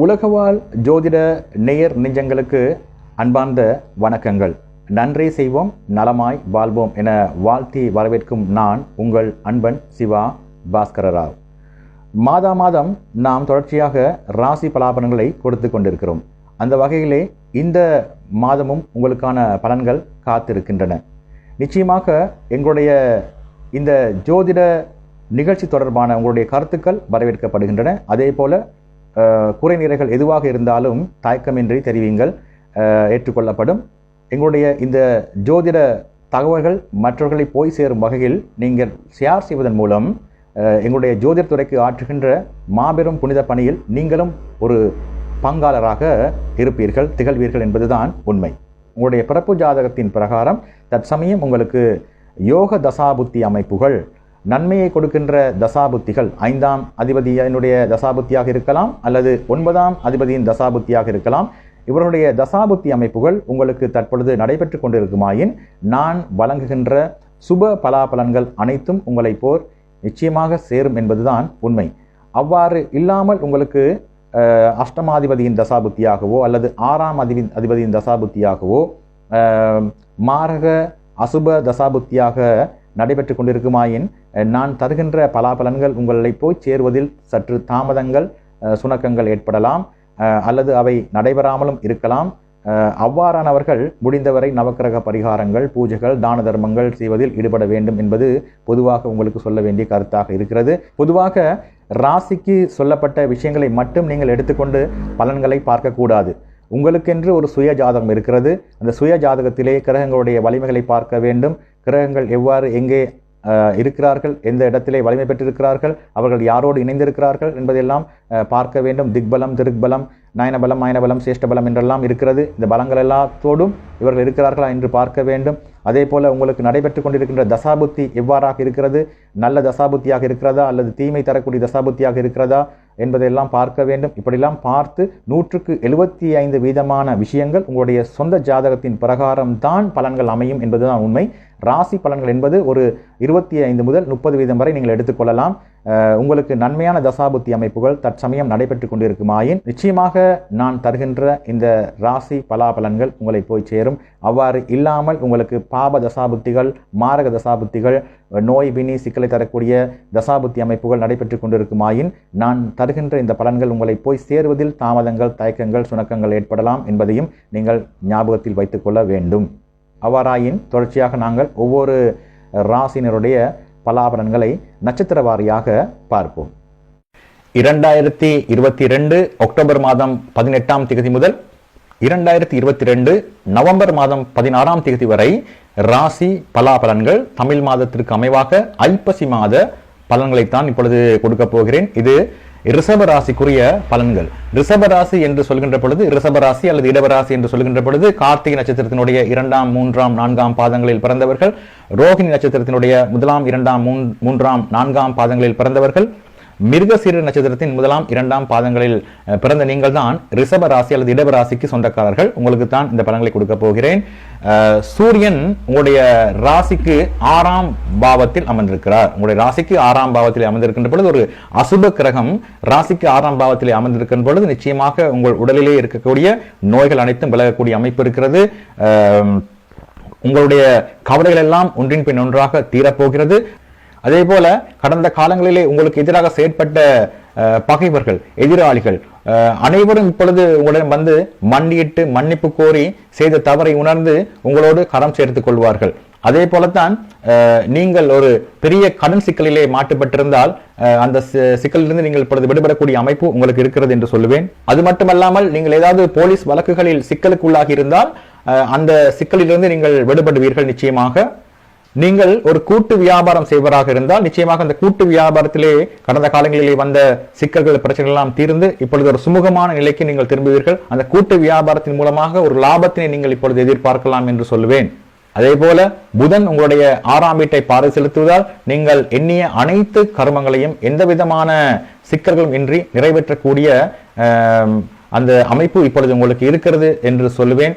உலகவாழ் ஜோதிட நேயர் நெஞ்சங்களுக்கு அன்பார்ந்த வணக்கங்கள். நன்றி செய்வோம் நலமாய் வாழ்வோம் என வாழ்த்தி வரவேற்கும் நான் உங்கள் அன்பன் சிவா பாஸ்கர ராவ் மாதா மாதம் நாம் தொடர்ச்சியாக ராசி பலாபலன்களை கொடுத்து கொண்டிருக்கிறோம். அந்த வகையிலே இந்த மாதமும் உங்களுக்கான பலன்கள் காத்திருக்கின்றன. நிச்சயமாக எங்களுடைய இந்த ஜோதிட நிகழ்ச்சி தொடர்பான உங்களுடைய கருத்துக்கள் வரவேற்கப்படுகின்றன. அதே போல குறை நிறைகள் எதுவாக இருந்தாலும் தயக்கமின்றி தெரிவிங்கள். ஏற்றுக்கொள்ளப்படும். எங்களுடைய இந்த ஜோதிட தகவல்கள் மற்றவர்களை போய் சேரும் வகையில் நீங்கள் ஷேர் செய்வதன் மூலம் எங்களுடைய ஜோதிட துறைக்கு ஆற்றுகின்ற மாபெரும் புனித பணியில் நீங்களும் ஒரு பங்காளராக இருப்பீர்கள் திகழ்வீர்கள் என்பதுதான் உண்மை. உங்களுடைய பிறப்பு ஜாதகத்தின் பிரகாரம் தற்சமயம் உங்களுக்கு யோக தசாபுத்தி அமைப்புகள் நன்மையை கொடுக்கின்ற தசாபுத்திகள் ஐந்தாம் அதிபதியினுடைய தசாபுத்தியாக இருக்கலாம் அல்லது ஒன்பதாம் அதிபதியின் தசாபுத்தியாக இருக்கலாம். இவருடைய தசாபுத்தி அமைப்புகள் உங்களுக்கு தற்பொழுது நடைபெற்று கொண்டிருக்குமாயின் நான் வழங்குகின்ற சுப பலாபலன்கள் அனைத்தும் உங்களை போர் நிச்சயமாக சேரும் என்பதுதான் உண்மை. அவ்வாறு இல்லாமல் உங்களுக்கு அஷ்டமாதிபதியின் தசாபுத்தியாகவோ அல்லது ஆறாம் அதிபதி அதிபதியின் தசாபுத்தியாகவோ மாரக அசுப தசாபுத்தியாக நடைபெற்று கொண்டிருக்குமாயின் நான் தருகின்ற பலாபலன்கள் உங்களை போய் சேருவதில் சற்று தாமதங்கள் சுணக்கங்கள் ஏற்படலாம் அல்லது அவை நடைபெறாமலும் இருக்கலாம். அவ்வாறானவர்கள் முடிந்தவரை நவக்கிரக பரிகாரங்கள் பூஜைகள் தான தர்மங்கள் செய்வதில் ஈடுபட வேண்டும் என்பது பொதுவாக உங்களுக்கு சொல்ல வேண்டிய கருத்தாக இருக்கிறது. பொதுவாக ராசிக்கு சொல்லப்பட்ட விஷயங்களை மட்டும் நீங்கள் எடுத்துக்கொண்டு பலன்களை பார்க்கக்கூடாது. உங்களுக்கென்று ஒரு சுய ஜாதகம் இருக்கிறது. அந்த சுய ஜாதகத்திலே கிரகங்களுடைய வலிமைகளை பார்க்க வேண்டும். கிரகங்கள் எவ்வாறு எங்கே இருக்கிறார்கள் எந்த இடத்திலே வலிமை பெற்றிருக்கிறார்கள் அவர்கள் யாரோடு இணைந்திருக்கிறார்கள் என்பதெல்லாம் பார்க்க வேண்டும். திக்பலம் திருக்பலம் நயனபலம் மயனபலம் சேஷ்டபலம் என்றெல்லாம் இருக்கிறது. இந்த பலங்கள் எல்லாத்தோடும் இவர்கள் இருக்கிறார்களா என்று பார்க்க வேண்டும். அதே போல் உங்களுக்கு நடைபெற்று கொண்டிருக்கின்ற தசாபுத்தி எவ்வாறாக இருக்கிறது? நல்ல தசாபுத்தியாக இருக்கிறதா? அல்லது தீமை தரக்கூடிய தசாபுத்தியாக இருக்கிறதா? என்பதையெல்லாம் பார்க்க வேண்டும். இப்படியெல்லாம் பார்த்து நூற்றுக்கு எழுபத்தி ஐந்து வீதமான விஷயங்கள் உங்களுடைய சொந்த ஜாதகத்தின் பிரகாரம் தான் பலன்கள் அமையும் என்பதுதான் உண்மை. ராசி பலன்கள் என்பது ஒரு இருபத்தி ஐந்து முதல் முப்பது வீதம் வரை நீங்கள் எடுத்துக்கொள்ளலாம். உங்களுக்கு நன்மையான தசாபுத்தி அமைப்புகள் தற்சமயம் நடைபெற்று கொண்டிருக்குமாயின் நிச்சயமாக நான் தருகின்ற இந்த ராசி பலாபலன்கள் உங்களை போய் சேரும். அவ்வாறு இல்லாமல் உங்களுக்கு பாப தசாபுத்திகள் மாரக தசாபுத்திகள் நோய் வினி சிக்கலை தரக்கூடிய தசாபுத்தி அமைப்புகள் நடைபெற்று கொண்டிருக்குமாயின் நான் தருகின்ற இந்த பலன்கள் உங்களை போய் சேருவதில் தாமதங்கள் தயக்கங்கள் சுணக்கங்கள் ஏற்படலாம் என்பதையும் நீங்கள் ஞாபகத்தில் வைத்துக்கொள்ள வேண்டும். அவ்வாறாயின் தொடர்ச்சியாக நாங்கள் ஒவ்வொரு ராசினருடைய பலாபலன்களை நட்சத்திர வாரியாக பார்ப்போம். இரண்டாயிரத்தி இருபத்தி ரெண்டு அக்டோபர் மாதம் பதினெட்டாம் திகதி முதல் இரண்டாயிரத்தி இருபத்தி ரெண்டு நவம்பர் மாதம் பதினாறாம் தேதி வரை ராசி பலாபலன்கள் தமிழ் மாதத்திற்கு அமைவாக ஐப்பசி மாத பலன்களைத்தான் இப்பொழுது கொடுக்க போகிறேன். இது ரிஷப ராசிக்குரிய பலன்கள். ரிஷப ராசி என்று சொல்கின்ற பொழுது ரிஷப ராசி அல்லது இடவராசி என்று சொல்கின்ற பொழுது கார்த்திகை நட்சத்திரத்தினுடைய இரண்டாம் மூன்றாம் நான்காம் பாதங்களில் பிறந்தவர்கள் ரோஹிணி நட்சத்திரத்தினுடைய முதலாம் இரண்டாம் மூன் மூன்றாம் நான்காம் பாதங்களில் பிறந்தவர்கள் மிருகசீர நட்சத்திரத்தின் முதலாம் இரண்டாம் பாதங்களில் பிறந்த நீங்கள் தான் ரிஷப ராசி அல்லது இடவ ராசிக்கு சொந்தக்காரர்கள். உங்களுக்கு தான் இந்த பலன்களை கொடுக்க போகிறேன். சூரியன் உங்களுடைய ராசிக்கு ஆறாம் பாவத்தில் அமர்ந்திருக்கிறார். உங்களுடைய ராசிக்கு ஆறாம் பாவத்தில் அமர்ந்திருக்கின்ற பொழுது ஒரு அசுப கிரகம் ராசிக்கு ஆறாம் பாவத்தில் அமர்ந்திருக்கின்ற பொழுது நிச்சயமாக உங்கள் உடலிலே இருக்கக்கூடிய நோய்கள் அனைத்தும் விலகக்கூடிய அமைப்பு இருக்கிறது. உங்களுடைய கவலைகள் எல்லாம் ஒன்றின் பின் ஒன்றாக தீரப்போகிறது. அதே போல கடந்த காலங்களிலே உங்களுக்கு எதிராக செயற்பட்ட பகைவர்கள் எதிராளிகள் அனைவரும் இப்பொழுது உங்களிடம் வந்து மண்டியிட்டு மன்னிப்பு கோரி செய்த தவறை உணர்ந்து உங்களோடு கரம் சேர்த்துக் கொள்வார்கள். அதே போலத்தான் நீங்கள் ஒரு பெரிய கடன் சிக்கலிலே மாட்டுப்பட்டிருந்தால் அஹ், அந்த சிக்கலிலிருந்து நீங்கள் இப்பொழுது விடுபடக்கூடிய அமைப்பு உங்களுக்கு இருக்கிறது என்று சொல்லுவேன். அது மட்டுமல்லாமல் நீங்கள் ஏதாவது போலீஸ் வழக்குகளில் சிக்கலுக்குள்ளாகி இருந்தால் அந்த சிக்கலிலிருந்து நீங்கள் விடுபடுவீர்கள் நிச்சயமாக. நீங்கள் ஒரு கூட்டு வியாபாரம் செய்வராக இருந்தால் நிச்சயமாக அந்த கூட்டு வியாபாரத்திலே கடந்த காலங்களிலே வந்த சிக்கல்கள் பிரச்சனைகள் எல்லாம் தீர்ந்து இப்பொழுது ஒரு சுமூகமான நிலைக்கு நீங்கள் திரும்புவீர்கள். அந்த கூட்டு வியாபாரத்தின் மூலமாக ஒரு லாபத்தினை நீங்கள் இப்பொழுது எதிர்பார்க்கலாம் என்று சொல்லுவேன். அதே போல புதன் உங்களுடைய ஆறாம் வீட்டை பார்வை செலுத்துவதால் நீங்கள் எண்ணிய அனைத்து கர்மங்களையும் எந்த விதமான சிக்கல்களும் இன்றி நிறைவேற்றக்கூடிய அந்த அமைப்பு இப்பொழுது உங்களுக்கு இருக்கிறது என்று சொல்லுவேன்.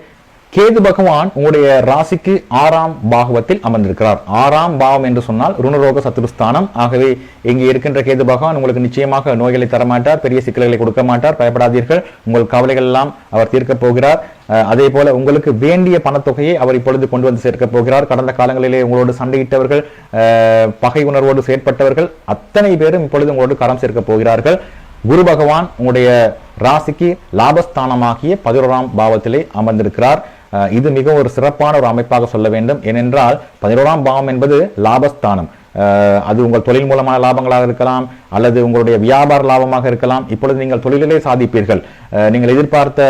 கேது பகவான் உங்களுடைய ராசிக்கு ஆறாம் பாகவத்தில் அமர்ந்திருக்கிறார். ஆறாம் பாவம் என்று சொன்னால் ருணரோக சத்துருஸ்தானம். ஆகவே இங்கே இருக்கின்ற கேது பகவான் உங்களுக்கு நிச்சயமாக நோய்களை தரமாட்டார் பெரிய சிக்கல்களை கொடுக்க மாட்டார் பயப்படாதீர்கள். உங்கள் கவலைகள் எல்லாம் அவர் தீர்க்கப் போகிறார். அதே போல உங்களுக்கு வேண்டிய பணத்தொகையை அவர் இப்பொழுது கொண்டு வந்து சேர்க்கப் போகிறார். கடந்த காலங்களிலே உங்களோடு சண்டையிட்டவர்கள் பகை உணர்வோடு செயற்பட்டவர்கள் அத்தனை பேரும் இப்பொழுது உங்களோடு கரம் சேர்க்கப் போகிறார்கள். குரு பகவான் உங்களுடைய ராசிக்கு லாபஸ்தானமாகிய பதினோராம் பாவத்திலே அமர்ந்திருக்கிறார். இது மிக ஒரு சிறப்பான ஒரு அமைப்பாக சொல்ல வேண்டும். ஏனென்றால் பதினோராம் பாவம் என்பது லாபஸ்தானம். அஹ், அது உங்கள் தொழில் மூலமான லாபங்களாக இருக்கலாம் அல்லது உங்களுடைய வியாபார லாபமாக இருக்கலாம். இப்பொழுது நீங்கள் தொழிலிலே சாதிப்பீர்கள். நீங்கள் எதிர்பார்த்த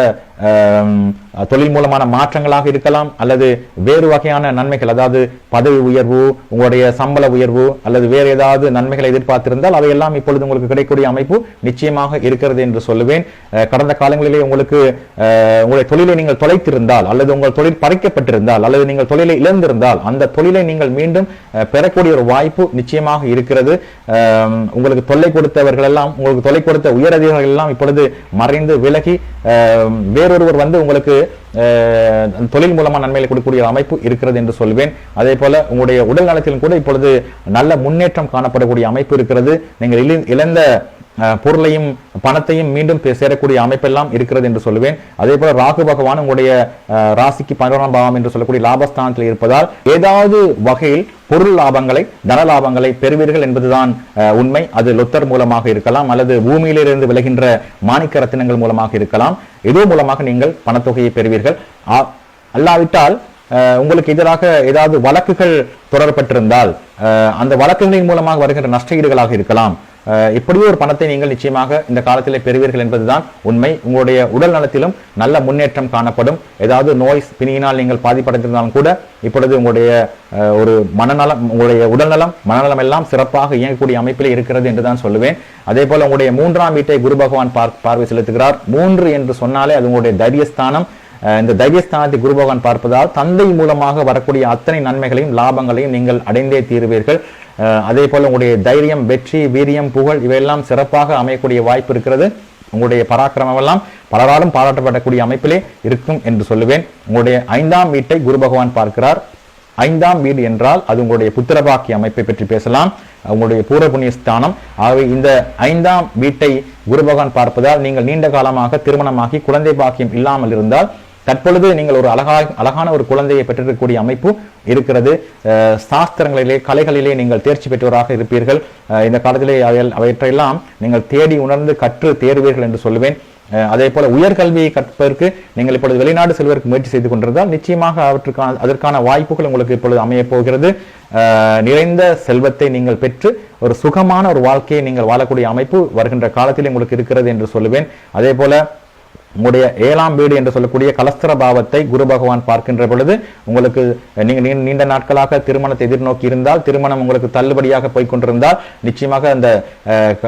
தொழில் மூலமான மாற்றங்களாக இருக்கலாம் அல்லது வேறு வகையான நன்மைகள் அதாவது பதவி உயர்வு உங்களுடைய சம்பள உயர்வு அல்லது வேறு ஏதாவது நன்மைகளை எதிர்பார்த்திருந்தால் அவையெல்லாம் இப்பொழுது உங்களுக்கு கிடைக்கக்கூடிய அமைப்பு நிச்சயமாக இருக்கிறது என்று சொல்லுவேன். கடந்த காலங்களிலே உங்களுக்கு உங்களுடைய தொழிலை நீங்கள் தொலைத்திருந்தால் அல்லது உங்கள் தொழில் பறிக்கப்பட்டிருந்தால் அல்லது நீங்கள் தொழிலை இழந்திருந்தால் அந்த தொழிலை நீங்கள் மீண்டும் பெறக்கூடிய ஒரு வாய்ப்பு நிச்சயமாக இருக்கிறது. உங்களுக்கு தொல்லை கொடுத்தவர்கள் எல்லாம் உங்களுக்கு தொல்லை கொடுத்த உயர் அதிகாரிகள் எல்லாம் இப்பொழுது மறைந்து விலகி வேறொருவர் வந்து உங்களுக்கு தொழில் மூலமா நன்மைகளை கொடுக்கக்கூடிய அமைப்பு இருக்கிறது என்று சொல்வேன். அதே போல உங்களுடைய உடல் நலத்திலும் கூட இப்பொழுது நல்ல முன்னேற்றம் காணப்படக்கூடிய அமைப்பு இருக்கிறது. நீங்கள் இழி- இழந்த பொருளையும் பணத்தையும் மீண்டும் சேரக்கூடிய அமைப்பெல்லாம் இருக்கிறது என்று சொல்லுவேன் அதே போல ராகு பகவான் உங்களுடைய ராசிக்கு பதினோராம் பாவம் என்று சொல்லக்கூடிய லாபஸ்தானத்தில் இருப்பதால் ஏதாவது வகையில் பொருள் லாபங்களை தன லாபங்களை பெறுவீர்கள் என்பதுதான் உண்மை. அது லொத்தர் மூலமாக இருக்கலாம் அல்லது பூமியிலிருந்து விளைகின்ற மாணிக்க ரத்தினங்கள் மூலமாக இருக்கலாம். ஏதோ மூலமாக நீங்கள் பணத்தொகையை பெறுவீர்கள். அல்லாவிட்டால் உங்களுக்கு எதிராக ஏதாவது வழக்குகள் தொடரப்பட்டிருந்தால் அந்த வழக்குகளின் மூலமாக வருகின்ற நஷ்டஈடுகளாக இருக்கலாம். எப்படியோ ஒரு பணத்தை நீங்கள் நிச்சயமாக இந்த காலத்திலே பெறுவீர்கள் என்பதுதான் உண்மை. உங்களுடைய உடல் நலத்திலும் நல்ல முன்னேற்றம் காணப்படும். ஏதாவது நோய் பிணியினால் நீங்கள் பாதிப்படைந்திருந்தாலும் கூட இப்பொழுது உங்களுடைய ஒரு மனநலம் உங்களுடைய உடல்நலம் மனநலம் எல்லாம் சிறப்பாக இயங்கக்கூடிய அமைப்பில் இருக்கிறது என்று தான் சொல்லுவேன். அதே போல உங்களுடைய மூன்றாம் வீட்டை குரு பகவான் பார் பார்வை செலுத்துகிறார். மூன்று என்று சொன்னாலே அது உங்களுடைய தைரியஸ்தானம். இந்த தைரியஸ்தானத்தை குரு பகவான் பார்ப்பதால் தந்தை மூலமாக வரக்கூடிய அத்தனை நன்மைகளையும் லாபங்களையும் நீங்கள் அடைந்தே தீருவீர்கள். அதே போல உங்களுடைய தைரியம் வெற்றி வீரியம் புகழ் இவையெல்லாம் சிறப்பாக அமையக்கூடிய வாய்ப்பு இருக்கிறது. உங்களுடைய பராக்கிரமெல்லாம் பலராலும் பாராட்டப்படக்கூடிய அமைப்பிலே இருக்கும் என்று சொல்லுவேன். உங்களுடைய ஐந்தாம் வீட்டை குரு பகவான் பார்க்கிறார். ஐந்தாம் வீடு என்றால் அது உங்களுடைய புத்திரபாக்கிய அமைப்பை பற்றி பேசலாம். உங்களுடைய பூர்வ புண்ணிய ஸ்தானம். ஆகவே இந்த ஐந்தாம் வீட்டை குரு பகவான் பார்ப்பதால் நீங்கள் நீண்ட காலமாக திருமணமாகி குழந்தை பாக்கியம் இல்லாமல் இருந்தால் தற்பொழுது நீங்கள் ஒரு அழகா அழகான ஒரு குழந்தையை பெற்றிருக்கக்கூடிய அமைப்பு இருக்கிறது. சாஸ்திரங்களிலே கலைகளிலே நீங்கள் தேர்ச்சி பெற்றவராக இருப்பீர்கள். இந்த காலத்திலே அவையல் அவற்றையெல்லாம் நீங்கள் தேடி உணர்ந்து கற்று தேர்வீர்கள் என்று சொல்லுவேன். அதே போல உயர்கல்வியை கற்பதற்கு நீங்கள் இப்பொழுது வெளிநாடு செல்வதற்கு முயற்சி செய்து கொண்டிருந்தால் நிச்சயமாக அவற்றுக்கான அதற்கான வாய்ப்புகள் உங்களுக்கு இப்பொழுது அமையப் போகிறது. நிறைந்த செல்வத்தை நீங்கள் பெற்று ஒரு சுகமான ஒரு வாழ்க்கையை நீங்கள் வாழக்கூடிய அமைப்பு வருகின்ற காலத்தில் உங்களுக்கு இருக்கிறது என்று சொல்லுவேன். அதே போல உங்களுடைய ஏழாம் வீடு என்று சொல்லக்கூடிய கலஸ்திர பாவத்தை குரு பகவான் பார்க்கின்ற பொழுது உங்களுக்கு நீங்கள் நீ- நீண்ட நாட்களாக திருமணத்தை எதிர்நோக்கி இருந்தால் திருமணம் உங்களுக்கு தள்ளுபடியாக போய்கொண்டிருந்தால் நிச்சயமாக அந்த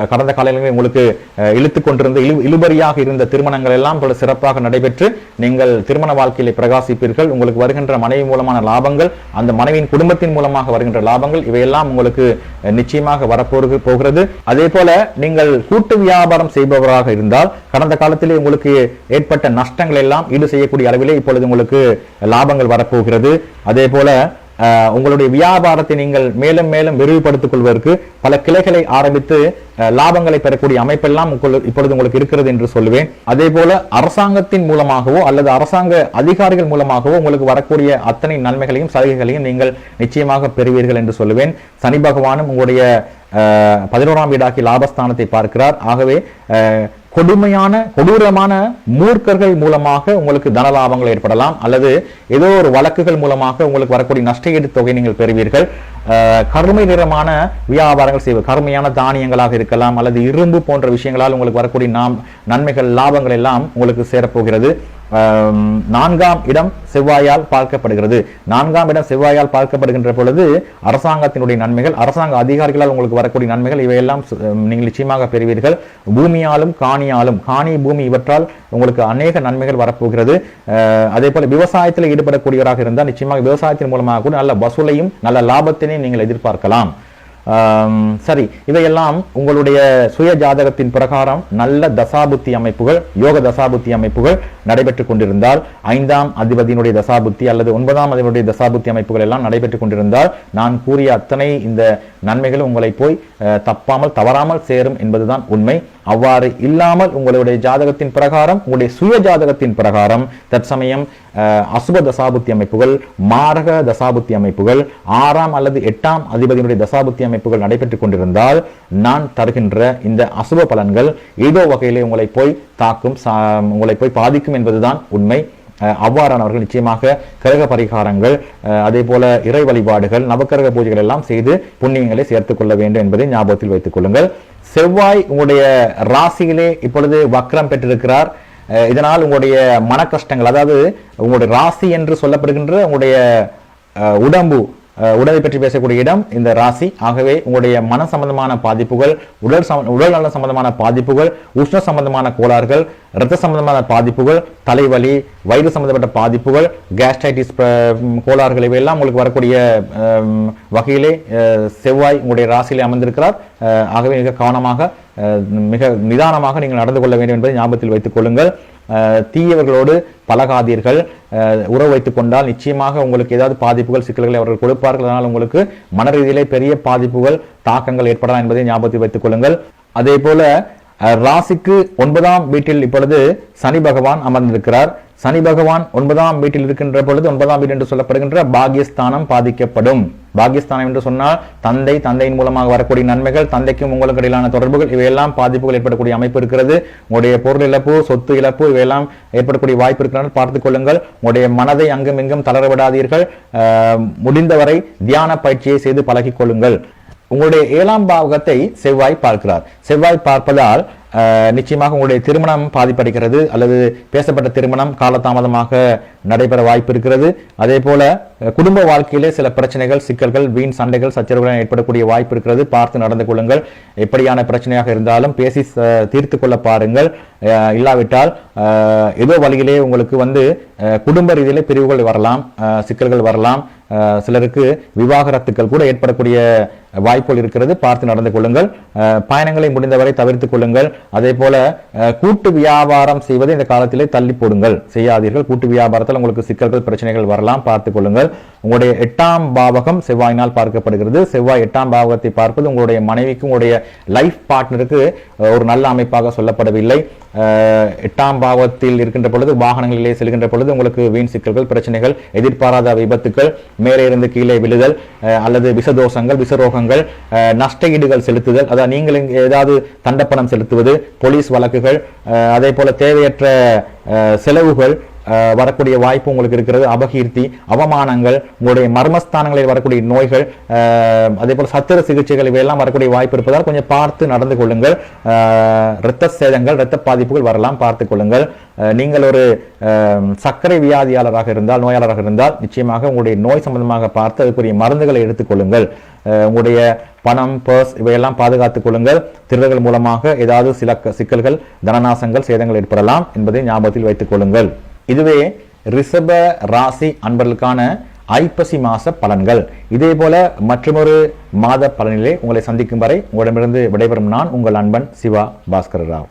கடந்த காலங்களில் உங்களுக்கு இழுத்து கொண்டிருந்த இழு இழுபறியாக இருந்த திருமணங்கள் எல்லாம் பல சிறப்பாக நடைபெற்று நீங்கள் திருமண வாழ்க்கையிலே பிரகாசிப்பீர்கள். உங்களுக்கு வருகின்ற மனைவி மூலமான லாபங்கள் அந்த மனைவியின் குடும்பத்தின் மூலமாக வருகின்ற லாபங்கள் இவையெல்லாம் உங்களுக்கு நிச்சயமாக வரப்போகு போகிறது. அதே போல நீங்கள் கூட்டு வியாபாரம் செய்பவராக இருந்தால் கடந்த காலத்திலே உங்களுக்கு ஏற்பட்ட நஷ்டங்கள் எல்லாம் ஈடு செய்யக்கூடிய அளவிலே இப்பொழுது உங்களுக்கு லாபங்கள் வரப்போகிறது. அதே போல உங்களுடைய வியாபாரத்தை நீங்கள் மேலும் மேலும் விரிவுபடுத்திக் கொள்வதற்கு பல கிளைகளை ஆரம்பித்து லாபங்களை பெறக்கூடிய அமைப்பெல்லாம் இப்பொழுது உங்களுக்கு இருக்கிறது என்று சொல்லுவேன். அதே போல அரசாங்கத்தின் மூலமாகவோ அல்லது அரசாங்க அதிகாரிகள் மூலமாகவோ உங்களுக்கு வரக்கூடிய அத்தனை நன்மைகளையும் சலுகைகளையும் நீங்கள் நிச்சயமாக பெறுவீர்கள் என்று சொல்லுவேன். சனி பகவானும் உங்களுடைய பதினோராம் வீடாக்கி லாபஸ்தானத்தை பார்க்கிறார். ஆகவே கொடுமையான கொடூரமான மூர்க்கர்கள் மூலமாக உங்களுக்கு தன லாபங்கள் ஏற்படலாம். அல்லது ஏதோ ஒரு வழக்குகள் மூலமாக உங்களுக்கு வரக்கூடிய நஷ்டஈடு தொகை நீங்கள் பெறுவீர்கள். கருமை நிறமான வியாபாரங்கள் செய்வது கருமையான தானியங்களாக இருக்கலாம். அல்லது இரும்பு போன்ற விஷயங்களால் உங்களுக்கு வரக்கூடிய நாம் நன்மைகள் லாபங்கள் எல்லாம் உங்களுக்கு சேரப்போகிறது. நான்காம் இடம் செவ்வாயால் பார்க்கப்படுகிறது. நான்காம் இடம் செவ்வாயால் பார்க்கப்படுகின்ற பொழுது அரசாங்கத்தினுடைய நன்மைகள் அரசாங்க அதிகாரிகளால் உங்களுக்கு வரக்கூடிய நன்மைகள் இவையெல்லாம் நீங்கள் நிச்சயமாக பெறுவீர்கள். பூமியாலும் காணியாலும் காணி பூமி இவற்றால் உங்களுக்கு அநேக நன்மைகள் வரப்போகிறது. அதே போல விவசாயத்தில் ஈடுபடக்கூடியவராக இருந்தால் நிச்சயமாக விவசாயத்தின் மூலமாக கூட நல்ல வசூலையும் நல்ல லாபத்தினையும் நீங்கள் எதிர்பார்க்கலாம். சரி இவையெல்லாம் உங்களுடைய சுய ஜாதகத்தின் பிரகாரம் நல்ல தசாபுத்தி அமைப்புகள் யோக தசாபுத்தி அமைப்புகள் நடைபெற்றுக் கொண்டிருந்தால் ஐந்தாம் அதிபதியினுடைய தசாபுத்தி அல்லது ஒன்பதாம் அதிபதியுடைய தசாபுத்தி அமைப்புகள் எல்லாம் நடைபெற்றுக் கொண்டிருந்தால் நான் கூறிய அத்தனை இந்த நன்மைகள் உங்களை போய் தப்பாமல் தவறாமல் சேரும் என்பதுதான் உண்மை. அவ்வாறு இல்லாமல் உங்களுடைய ஜாதகத்தின் பிரகாரம் உங்களுடைய சுய ஜாதகத்தின் பிரகாரம் தற்சமயம் அசுப தசாபுத்தி அமைப்புகள் மாரக தசாபுத்தி அமைப்புகள் ஆறாம் அல்லது எட்டாம் அதிபதியினுடைய தசாபுத்தி அமைப்புகள் நடைபெற்றுக் கொண்டிருந்தால் நான் தருகின்ற இந்த அசுப பலன்கள் ஏதோ வகையிலே உங்களை போய் தாக்கும் சா- உங்களை போய் பாதிக்கும் என்பதுதான் உண்மை. அவ்வாறானவர்கள் நிச்சயமாக கிரக பரிகாரங்கள் அதே போல இறை வழிபாடுகள் நவக்கிரக பூஜைகள் எல்லாம் செய்து புண்ணியங்களை சேர்த்துக் கொள்ள வேண்டும் என்பதை ஞாபகத்தில் வைத்துக் கொள்ளுங்கள். செவ்வாய் உங்களுடைய ராசியிலே இப்பொழுது வக்ரம் பெற்றிருக்கிறார். இதனால் உங்களுடைய மன கஷ்டங்கள் அதாவது உங்களுடைய ராசி என்று சொல்லப்படுகின்ற உங்களுடைய உடம்பு உடலை பற்றி பேசக்கூடிய இடம் இந்த ராசி. ஆகவே உங்களுடைய மன சம்பந்தமான பாதிப்புகள் உடல் சம- உடல் நல சம்பந்தமான பாதிப்புகள் உஷ்ண சம்பந்தமான கோளாறுகள் இரத்த சம்பந்தமான பாதிப்புகள் தலைவலி வயிறு சம்பந்தப்பட்ட பாதிப்புகள் கேஸ்ட்ரைட்டிஸ் கோளாறுகள் இவையெல்லாம் உங்களுக்கு வரக்கூடிய வகையிலே செவ்வாய் உங்களுடைய ராசியிலே அமர்ந்திருக்கிறார். ஆகவே மிக கவனமாக மிக நிதானமாக நீங்கள் நடந்து கொள்ள வேண்டும் என்பதை ஞாபகத்தில் வைத்துக் கொள்ளுங்கள். தீயவர்களோடு பழகாதீர்கள். உறவு வைத்துக் கொண்டால் நிச்சயமாக உங்களுக்கு ஏதாவது பாதிப்புகள் சிக்கல்களை அவர்கள் கொடுப்பார்கள். அதனால் உங்களுக்கு மன ரீதியிலே பெரிய பாதிப்புகள் தாக்கங்கள் ஏற்படலாம் என்பதை ஞாபகத்தில் வைத்துக் கொள்ளுங்கள். அதே போல ராசிக்கு ஒன்பதாம் வீட்டில் இப்பொழுது சனி பகவான் அமர்ந்திருக்கிறார். சனி பகவான் ஒன்பதாம் வீட்டில் இருக்கின்ற பொழுது ஒன்பதாம் வீடு என்று சொல்லப்படுகின்ற பாகியஸ்தானம் பாதிக்கப்படும். பாகிஸ்தானம் என்று சொன்னால் தந்தை தந்தையின் மூலமாக வரக்கூடிய நன்மைகள் தந்தைக்கும் உங்களுக்கு இடையிலான தொடர்புகள் இவையெல்லாம் பாதிப்புகள் ஏற்படக்கூடிய அமைப்பு இருக்கிறது. உங்களுடைய பொருள் இழப்பு சொத்து இழப்பு இவையெல்லாம் ஏற்படக்கூடிய வாய்ப்பு இருக்கிறது. பார்த்துக் கொள்ளுங்கள். உங்களுடைய மனதை அங்கும் இங்கும் தளர விடாதீர்கள் முடிந்தவரை தியான பயிற்சியை செய்து பழகிக் கொள்ளுங்கள். உங்களுடைய ஏழாம் பாவகத்தை செவ்வாய் பார்க்கிறார். செவ்வாய் பார்ப்பதால் நிச்சயமாக உங்களுடைய திருமணம் பாதிப்படைகிறது அல்லது பேசப்பட்ட திருமணம் காலதாமதமாக நடைபெற வாய்ப்பு இருக்கிறது. அதே போல குடும்ப வாழ்க்கையிலே சில பிரச்சனைகள் சிக்கல்கள் வீண் சண்டைகள் சச்சரவுகள் ஏற்படக்கூடிய வாய்ப்பு இருக்கிறது. பார்த்து நடந்து கொள்ளுங்கள். எப்படியான பிரச்சனையாக இருந்தாலும் பேசி ச- தீர்த்து கொள்ள பாருங்கள். இல்லாவிட்டால் ஏதோ வழியிலே உங்களுக்கு வந்து குடும்ப ரீதியிலே பிரிவுகள் வரலாம் சிக்கல்கள் வரலாம். சிலருக்கு விவாகரத்துக்கள் கூட ஏற்படக்கூடிய வாய்ப்புகள் இருக்கிறது. பார்த்து நடந்து கொள்ளுங்கள். பயணங்களை முடிந்தவரை தவிர்த்துக் கொள்ளுங்கள். அதே போல கூட்டு வியாபாரம் செய்வதை இந்த காலத்திலே தள்ளி போடுங்கள். செய்யாதீர்கள். கூட்டு வியாபாரத்தில் உங்களுக்கு சிக்கல்கள் பிரச்சனைகள் வரலாம். பார்த்துக் கொள்ளுங்கள். உங்களுடைய எட்டாம் பாவகம் செவ்வாயினால் பார்க்கப்படுகிறது. செவ்வாய் எட்டாம் பாவகத்தை பார்ப்பது உங்களுடைய மனைவிக்கு உங்களுடைய லைஃப் பார்ட்னருக்கு ஒரு நல்ல அமைப்பாக சொல்லப்படவில்லை. எட்டாம் பாவத்தில் இருக்கின்ற பொழுது வாகனங்களிலே செல்கின்ற பொழுது உங்களுக்கு வீண் சிக்கல்கள் பிரச்சனைகள் எதிர்பாராத விபத்துக்கள் மேலே இருந்து கீழே விழுதல் அல்லது விஷதோஷங்கள் விஷரோகங்கள் அஹ், நஷ்டஈடுகள் செலுத்துதல் அதாவது நீங்கள் ஏதாவது தண்டப்பணம் செலுத்துவது போலீஸ் வழக்குகள் அதே போல தேவையற்ற செலவுகள் வரக்கூடிய வாய்ப்பு உங்களுக்கு இருக்கிறது. அபகீர்த்தி அவமானங்கள் உங்களுடைய மர்மஸ்தானங்களில் வரக்கூடிய நோய்கள் அதே போல் சத்திர சிகிச்சைகள் இவையெல்லாம் வரக்கூடிய வாய்ப்பு இருப்பதால் கொஞ்சம் பார்த்து நடந்து கொள்ளுங்கள். இரத்த சேதங்கள் இரத்த பாதிப்புகள் வரலாம். பார்த்து கொள்ளுங்கள். நீங்கள் ஒரு சர்க்கரை வியாதியாளராக இருந்தால் நோயாளராக இருந்தால் நிச்சயமாக உங்களுடைய நோய் சம்பந்தமாக பார்த்து அதுக்குரிய மருந்துகளை எடுத்துக்கொள்ளுங்கள் உங்களுடைய பணம் பர்ஸ் இவையெல்லாம் பாதுகாத்துக் கொள்ளுங்கள். திருடர்கள் மூலமாக ஏதாவது சில க- சிக்கல்கள் தனநாசங்கள் சேதங்கள் ஏற்படலாம் என்பதை ஞாபகத்தில் வைத்துக் கொள்ளுங்கள். இதுவே ரிஷப ராசி அன்பர்களுக்கான ஐப்பசி மாச பலன்கள். இதே போல மற்றொரு மாத பலனிலே உங்களை சந்திக்கும் வரை உங்களிடமிருந்து விடைபெறும் நான் உங்கள் அன்பன் சிவா பாஸ்கர ராவ்